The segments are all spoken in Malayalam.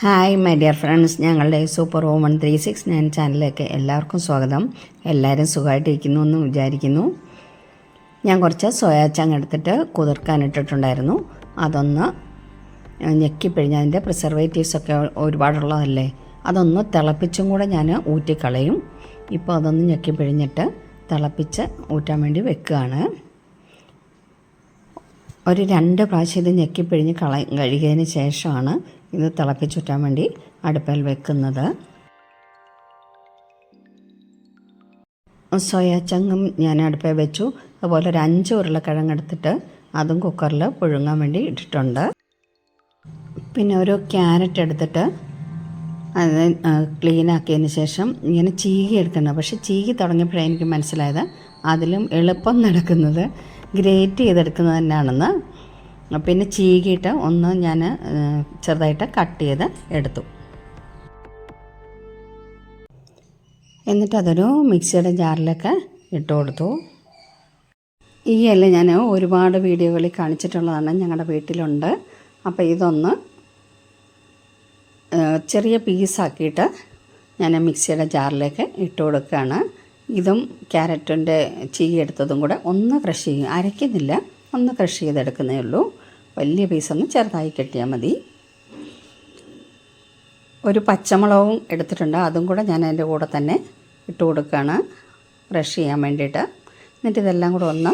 ഹായ് മൈ ഡിയർ ഫ്രണ്ട്സ് ഞങ്ങളുടെ super woman three six nine ചാനലിലേക്ക് എല്ലാവർക്കും സ്വാഗതം. എല്ലാവരും സുഖമായിട്ടിരിക്കുന്നു എന്ന് വിചാരിക്കുന്നു. ഞാൻ കുറച്ച് സോയാച്ചങ്ങ് ചങ് എടുത്തിട്ട് കുതിർക്കാനിട്ടിട്ടുണ്ടായിരുന്നു അതൊന്ന് ഞെക്കിപ്പിഴിഞ്ഞ് അതിന്റെ പ്രിസർവേറ്റീവ്സൊക്കെ ഒരുപാടുള്ളതല്ലേ? അതൊന്ന് തിളപ്പിച്ചും കൂടെ ഞാൻ ഊറ്റിക്കളയും. ഇപ്പോൾ അതൊന്ന് ഞെക്കിപ്പിഴിഞ്ഞിട്ട് തിളപ്പിച്ച് ഊറ്റാൻ വേണ്ടി വെക്കുകയാണ്. ഒരു രണ്ട് പ്രാവശ്യം ഇത് ഞെക്കിപ്പിഴിഞ്ഞ് കള കഴുകിയതിന് ശേഷമാണ് ഇത് തിളപ്പിച്ചുറ്റാൻ വേണ്ടി അടുപ്പിൽ വെക്കുന്നത്. സോയാ ചങ്ങും ഞാൻ അടുപ്പിൽ വെച്ചു. അതുപോലെ ഒരു അഞ്ച് ഉരുളക്കിഴങ്ങ് എടുത്തിട്ട് അതും കുക്കറിൽ പുഴുങ്ങാൻ വേണ്ടി ഇട്ടിട്ടുണ്ട്. പിന്നെ ഒരു ക്യാരറ്റ് എടുത്തിട്ട് അത് ക്ലീൻ ആക്കിയതിന് ശേഷം ഇങ്ങനെ ചീകി എടുക്കണം പക്ഷേ ചീകി തുടങ്ങിയപ്പോഴാണ് എനിക്ക് മനസ്സിലായത് അതിലും എളുപ്പം നടക്കുന്നത്. ഗ്രേറ്റ് ചെയ്തെടുക്കുന്നത് തന്നെയാണെന്ന്. പിന്നെ ചീകിയിട്ട് ഒന്ന് ഞാൻ ചെറുതായിട്ട് കട്ട് ചെയ്ത് എടുത്തു. എന്നിട്ട് അതൊരു മിക്സിയുടെ ജാറിലൊക്കെ ഇട്ട് കൊടുത്തു. ഈ ഇല ഞാൻ ഒരുപാട് വീഡിയോകളിൽ കാണിച്ചിട്ടുള്ളതാണ് ഞങ്ങളുടെ വീട്ടിലുണ്ട്. അപ്പോൾ ഇതൊന്ന് ചെറിയ പീസാക്കിയിട്ട് ഞാൻ മിക്സിയുടെ ജാറിലേക്ക് ഇട്ട് കൊടുക്കുകയാണ്. ഇതും ക്യാരറ്റിന്റെ ചീയെടുത്തതും കൂടെ ഒന്ന് ക്രഷ് ചെയ്യും. അരയ്ക്കുന്നില്ല. ഒന്ന് ക്രഷ് ചെയ്തെടുക്കുന്നേ ഉള്ളൂ. വലിയ പീസൊന്ന് ചെറുതായി കെട്ടിയാൽ മതി. ഒരു പച്ചമുളകും എടുത്തിട്ടുണ്ട്. അതും കൂടെ ഞാൻ അതിന്റെ കൂടെ തന്നെ ഇട്ട് കൊടുക്കുകയാണ്. ക്രഷ് ചെയ്യാൻ വേണ്ടിയിട്ട്. എന്നിട്ട് ഇതെല്ലാം കൂടെ ഒന്ന്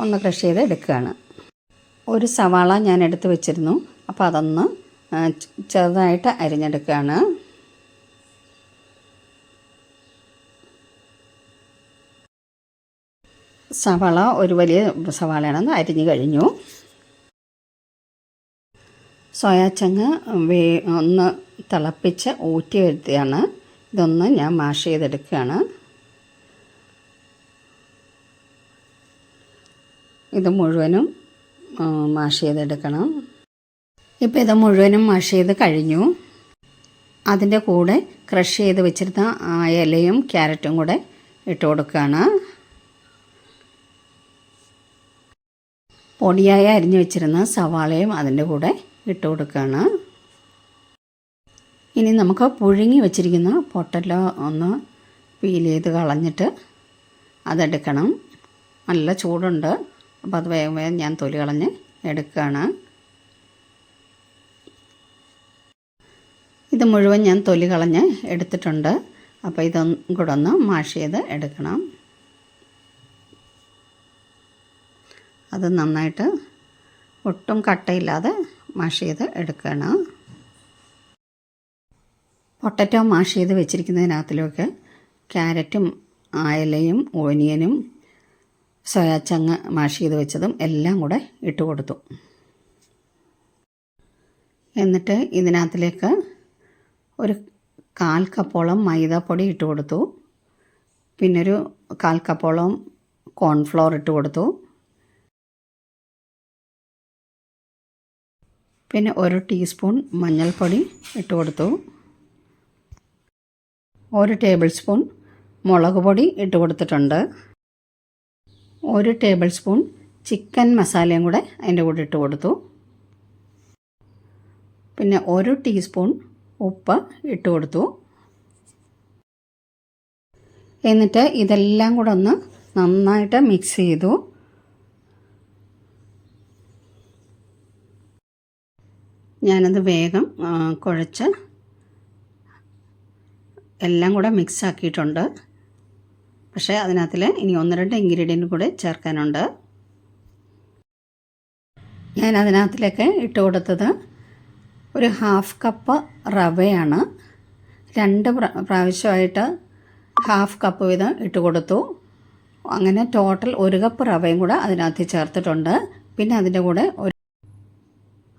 ഒന്ന് ക്രഷ് ചെയ്ത് എടുക്കുകയാണ്. ഒരു സവാള ഞാൻ എടുത്ത് വെച്ചിരുന്നു. അപ്പോൾ അതൊന്ന് ചെറുതായിട്ട് അരിഞ്ഞെടുക്കുകയാണ്. സവാള ഒരു വലിയ സവാളയാണെന്ന് അരിഞ്ഞു കഴിഞ്ഞു. സോയാച്ചങ്ങ് വേ ഒന്ന് തിളപ്പിച്ച് ഊറ്റി വരുത്തിയാണ്. ഇതൊന്ന് ഞാൻ മാഷ് ചെയ്തെടുക്കുകയാണ്. ഇത് മുഴുവനും മാഷ് ചെയ്തെടുക്കണം. ഇപ്പോൾ ഇത് മുഴുവനും മാഷ് ചെയ്ത് കഴിഞ്ഞു. അതിന്റെ കൂടെ ക്രഷ് ചെയ്ത് വെച്ചിരുന്ന ഇലയും ക്യാരറ്റും കൂടെ ഇട്ട് കൊടുക്കുകയാണ്. പൊടിയായി അരിഞ്ഞു വെച്ചിരുന്ന സവാളയും അതിന്റെ കൂടെ ഇട്ട് കൊടുക്കുകയാണ്. ഇനി നമുക്ക് പുഴുങ്ങി വെച്ചിരിക്കുന്ന പൊട്ടറ്റോ ഒന്ന് പീൽ ചെയ്ത് കളഞ്ഞിട്ട് അതെടുക്കണം. നല്ല ചൂടുണ്ട്. അപ്പോൾ അത് വേഗം വേഗം ഞാൻ തൊലി കളഞ്ഞ് എടുക്കുകയാണ്. ഇത് മുഴുവൻ ഞാൻ തൊലി കളഞ്ഞ് എടുത്തിട്ടുണ്ട്. അപ്പോൾ ഇതൊന്നും കൂടെ ഒന്ന് മാഷ് ചെയ്ത് എടുക്കണം. അത് നന്നായിട്ട് ഒട്ടും കട്ടയില്ലാതെ മാഷ് ചെയ്ത് എടുക്കണം പൊട്ടറ്റോ മാഷ് ചെയ്ത് വെച്ചിരിക്കുന്നതിനകത്തിലൊക്കെ ക്യാരറ്റും ആയലയും ഓനിയനും സോയാച്ചങ്ങ് മാഷ് ചെയ്ത് വെച്ചതും എല്ലാം കൂടെ ഇട്ട് കൊടുത്തു. എന്നിട്ട് ഇതിനകത്തിലേക്ക് ഒരു കാൽ കപ്പോളം മൈദാപ്പൊടി ഇട്ട് കൊടുത്തു. പിന്നൊരു കാൽ കപ്പോളം കോൺഫ്ലോർ ഇട്ട് കൊടുത്തു. പിന്നെ ഒരു ടീസ്പൂൺ മഞ്ഞൾപ്പൊടി ഇട്ട് കൊടുത്തു. ഒരു ടേബിൾ സ്പൂൺ മുളക് പൊടി ഇട്ട് കൊടുത്തിട്ടുണ്ട്. ഒരു ടേബിൾ സ്പൂൺ ചിക്കൻ മസാലയും കൂടെ അതിന്റെ കൂടെ ഇട്ട് കൊടുത്തു. പിന്നെ ഒരു ടീസ്പൂൺ ഉപ്പ് ഇട്ട് കൊടുത്തു. എന്നിട്ട് ഇതെല്ലാം കൂടെ ഒന്ന് നന്നായിട്ട് മിക്സ് ചെയ്തു. ഞാനത് വേഗം കുഴച്ച് എല്ലാം കൂടെ മിക്സ് ആക്കിയിട്ടുണ്ട്. പക്ഷേ അതിനകത്തിൽ ഇനി ഒന്ന് രണ്ട് ഇൻഗ്രീഡിയന്റ് കൂടെ ചേർക്കാനുണ്ട്. ഞാൻ അതിനകത്തിലേക്ക് ഇട്ട് കൊടുത്തത് ഒരു ഹാഫ് കപ്പ് റവയാണ്. രണ്ട് പ്രാവശ്യമായിട്ട് ഹാഫ് കപ്പ് വീതം ഇട്ട് കൊടുത്തു. അങ്ങനെ ടോട്ടൽ ഒരു കപ്പ് റവയും കൂടെ അതിനകത്ത് ചേർത്തിട്ടുണ്ട്. പിന്നെ അതിന്റെ കൂടെ ഒരു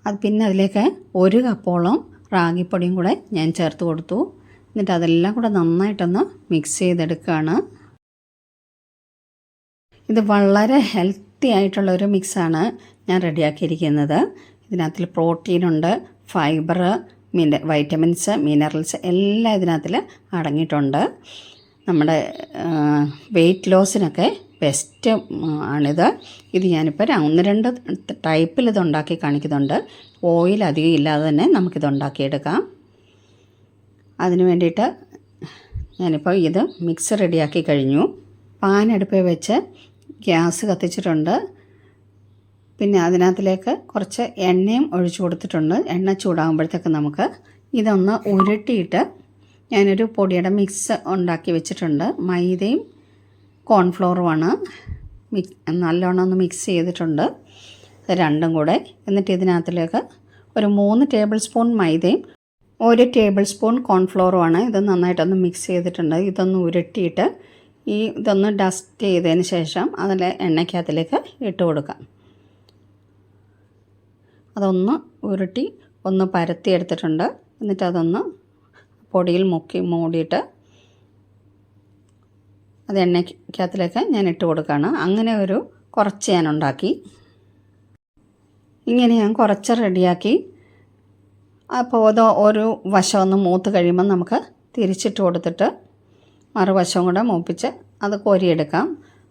അത് പിന്നെ അതിലേക്ക് ഒരു കപ്പോളം റാഗിപ്പൊടിയും കൂടെ ഞാൻ ചേർത്ത് കൊടുത്തു. എന്നിട്ട് അതെല്ലാം കൂടെ നന്നായിട്ടൊന്ന് മിക്സ് ചെയ്തെടുക്കുകയാണ് ഇത് വളരെ ഹെൽത്തി ആയിട്ടുള്ള ഒരു മിക്സാണ് ഞാൻ റെഡിയാക്കിയിരിക്കുന്നത്. ഇതിനകത്തിൽ പ്രോട്ടീനുണ്ട് ഫൈബർ മിന വൈറ്റമിൻസ് മിനറൽസ് എല്ലാം ഇതിനകത്തിൽ അടങ്ങിയിട്ടുണ്ട്. നമ്മുടെ വെയിറ്റ് ലോസിനൊക്കെ ബെസ്റ്റ് ആണിത്. ഇത് ഞാനിപ്പോൾ ഒന്ന് രണ്ട് ടൈപ്പിൽ ഇത് ഉണ്ടാക്കി കാണിക്കുന്നുണ്ട്. ഓയിൽ അധികം ഇല്ലാതെ തന്നെ നമുക്കിത് ഉണ്ടാക്കിയെടുക്കാം. അതിന് വേണ്ടിയിട്ട് ഞാനിപ്പോൾ ഇത് മിക്സ് റെഡിയാക്കി കഴിഞ്ഞു. പാൻ അടുപ്പിൽ വെച്ച് ഗ്യാസ് കത്തിച്ചിട്ടുണ്ട്. പിന്നെ അതിനകത്തിലേക്ക് കുറച്ച് എണ്ണയും ഒഴിച്ചു കൊടുത്തിട്ടുണ്ട്. എണ്ണ ചൂടാകുമ്പോഴത്തേക്ക് നമുക്ക് ഇതൊന്ന് ഉരുട്ടിയിട്ട് ഞാനൊരു പൊടിയുടെ മിക്സ് ഉണ്ടാക്കി വെച്ചിട്ടുണ്ട്. മൈദയും കോൺഫ്ലോറുമാണ്. മിക്സ് നല്ലോണം ഒന്ന് മിക്സ് ചെയ്തിട്ടുണ്ട്. രണ്ടും കൂടെ. എന്നിട്ട് ഇതിനകത്തിലേക്ക് ഒരു മൂന്ന് ടേബിൾ സ്പൂൺ മൈദയും ഒരു ടേബിൾ സ്പൂൺ കോൺഫ്ലോറുമാണ്. ഇത് നന്നായിട്ടൊന്ന് മിക്സ് ചെയ്തിട്ടുണ്ട്. ഇതൊന്ന് ഉരുട്ടിയിട്ട് ഈ ഇതൊന്ന് ഡസ്റ്റ് ചെയ്തതിന് ശേഷം അതിൽ എണ്ണയ്ക്കകത്തിലേക്ക് ഇട്ട് കൊടുക്കാം. അതൊന്ന് ഉരുട്ടി ഒന്ന് പരത്തി എടുത്തിട്ടുണ്ട്. എന്നിട്ട് അതൊന്ന് പൊടിയിൽ മുക്കി മൂടിയിട്ട് അത് എണ്ണയ്ക്കകത്തിലേക്ക് ഞാൻ ഇട്ട് കൊടുക്കുകയാണ് അങ്ങനെ ഒരു കുറച്ച് ഞാൻ ഉണ്ടാക്കി. ഇങ്ങനെ ഞാൻ കുറച്ച് റെഡിയാക്കി. അപ്പോൾ അത് ഒരു വശം ഒന്ന് മൂത്ത് കഴിയുമ്പോൾ നമുക്ക് തിരിച്ചിട്ട് കൊടുത്തിട്ട് മറുവശം കൂടെ മൂപ്പിച്ച് അത് കോരിയെടുക്കാം.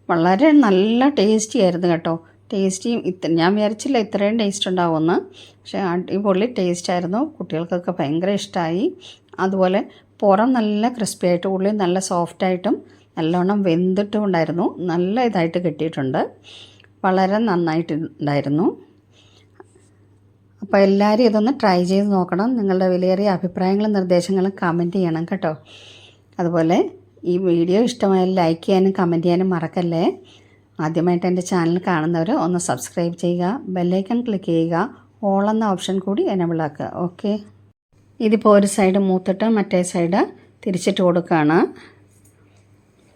വളരെ നല്ല ടേസ്റ്റി ആയിരുന്നു കേട്ടോ. ടേസ്റ്റിയും ഇത്ര ഞാൻ വിചാരിച്ചില്ല ഇത്രയും ടേസ്റ്റ് ഉണ്ടാവുമെന്ന്. പക്ഷേ അടിപൊളി ടേസ്റ്റ് ആയിരുന്നു. കുട്ടികൾക്കൊക്കെ ഭയങ്കര ഇഷ്ടമായി. അതുപോലെ പുറം നല്ല ക്രിസ്പി ആയിട്ട് ഉള്ളിൽ നല്ല സോഫ്റ്റായിട്ടും നല്ലോണം വെന്തിട്ടും ഉണ്ടായിരുന്നു നല്ല ഇതായിട്ട് കിട്ടിയിട്ടുണ്ട്. വളരെ നന്നായിട്ടുണ്ടായിരുന്നു. അപ്പോൾ എല്ലാവരും ഇതൊന്ന് ട്രൈ ചെയ്ത് നോക്കണം. നിങ്ങളുടെ വിലയേറിയ അഭിപ്രായങ്ങളും നിർദ്ദേശങ്ങളും കമന്റ് ചെയ്യണം കേട്ടോ. അതുപോലെ ഈ വീഡിയോ ഇഷ്ടമായാൽ ലൈക്ക് ചെയ്യാനും കമന്റ് ചെയ്യാനും മറക്കല്ലേ? ആദ്യമായിട്ട് എന്റെ ചാനൽ കാണുന്നവർ ഒന്ന് സബ്സ്ക്രൈബ് ചെയ്യുക ബെല്ലൈക്കൺ ക്ലിക്ക് ചെയ്യുക ഓൾ എന്ന ഓപ്ഷൻ കൂടി എനബിൾ ആക്കുക. ഓക്കെ. ഇതിപ്പോൾ ഒരു സൈഡ് മൂത്തിട്ട് മറ്റേ സൈഡ് തിരിച്ചിട്ട് കൊടുക്കുകയാണ്.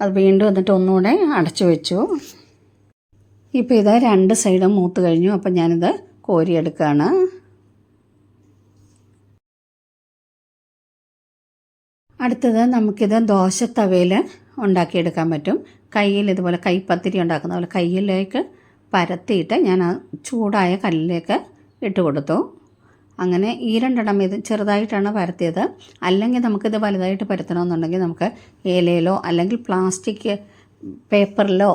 അത് വീണ്ടും എന്നിട്ട് ഒന്നുകൂടെ അടച്ചു വെച്ചു. ഇപ്പോൾ ഇത് രണ്ട് സൈഡും മൂത്ത് കഴിഞ്ഞു. അപ്പം ഞാനിത് കോരിയെടുക്കുകയാണ്. അടുത്തത് നമുക്കിത് ദോശത്തവയിൽ ഉണ്ടാക്കിയെടുക്കാൻ പറ്റും. കയ്യിൽ ഇതുപോലെ കൈപ്പത്തിരി ഉണ്ടാക്കുന്ന പോലെ കയ്യിലേക്ക് പരത്തിയിട്ട് ഞാൻ ചൂടായ കല്ലിലേക്ക് ഇട്ട് കൊടുത്തു. അങ്ങനെ ഈ രണ്ടെണ്ണം ഇത് ചെറുതായിട്ടാണ് പരത്തിയത്. അല്ലെങ്കിൽ നമുക്കിത് വലുതായിട്ട് പരത്തണമെന്നുണ്ടെങ്കിൽ നമുക്ക് ഏലയിലോ അല്ലെങ്കിൽ പ്ലാസ്റ്റിക് പേപ്പറിലോ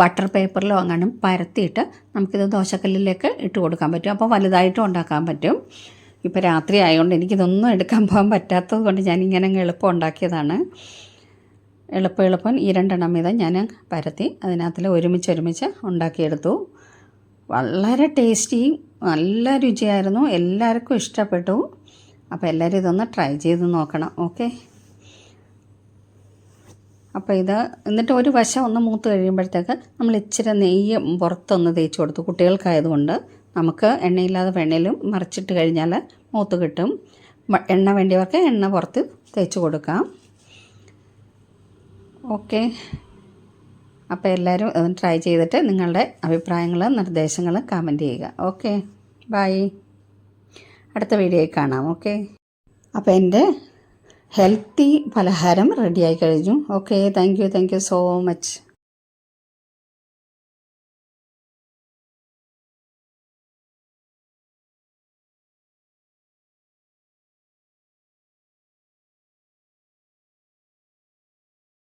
ബട്ടർ പേപ്പറിലോ അങ്ങനെ പരത്തിയിട്ട് നമുക്കിത് ദോശക്കല്ലിലേക്ക് ഇട്ട് കൊടുക്കാൻ പറ്റും. അപ്പോൾ വലുതായിട്ടും ഉണ്ടാക്കാൻ പറ്റും. ഇപ്പോൾ രാത്രി ആയതുകൊണ്ട് എനിക്കിതൊന്നും എടുക്കാൻ പോകാൻ പറ്റാത്തത് കൊണ്ട് ഞാൻ ഇങ്ങനെ എളുപ്പം ഉണ്ടാക്കിയതാണ്. എളുപ്പം എളുപ്പം ഈ രണ്ടെണ്ണം വീതം ഞാൻ പരത്തി. അതിനകത്തിൽ ഒരുമിച്ച് ഒരുമിച്ച് ഉണ്ടാക്കിയെടുത്തു. വളരെ ടേസ്റ്റിയും നല്ല രുചിയായിരുന്നു. എല്ലാവർക്കും ഇഷ്ടപ്പെട്ടു. അപ്പോൾ എല്ലാവരും ഇതൊന്ന് ട്രൈ ചെയ്ത് നോക്കണം. ഓക്കെ? അപ്പോൾ ഇത് എന്നിട്ട് ഒരു വശം ഒന്ന് മൂത്ത് കഴിയുമ്പോഴത്തേക്ക് നമ്മൾ ഇച്ചിരി നെയ്യ് പുറത്തൊന്ന് തേച്ച് കൊടുത്തു. കുട്ടികൾക്കായതുകൊണ്ട് നമുക്ക് എണ്ണയില്ലാതെ വെണ്ണയിലും മറിച്ചിട്ട് കഴിഞ്ഞാൽ മൂത്ത് കിട്ടും. എണ്ണ വേണ്ടിയവർക്ക് എണ്ണ പുറത്ത് തേച്ച് കൊടുക്കാം. ഓക്കെ? അപ്പോൾ എല്ലാവരും ട്രൈ ചെയ്തിട്ട് നിങ്ങളുടെ അഭിപ്രായങ്ങളും നിർദ്ദേശങ്ങളും കമന്റ് ചെയ്യുക. ഓക്കെ ബായ് അടുത്ത വീഡിയോയിൽ കാണാം. ഓക്കെ അപ്പോൾ എന്റെ ഹെൽത്തി പലഹാരം റെഡിയായി കഴിഞ്ഞു. Okay thank you thank you so much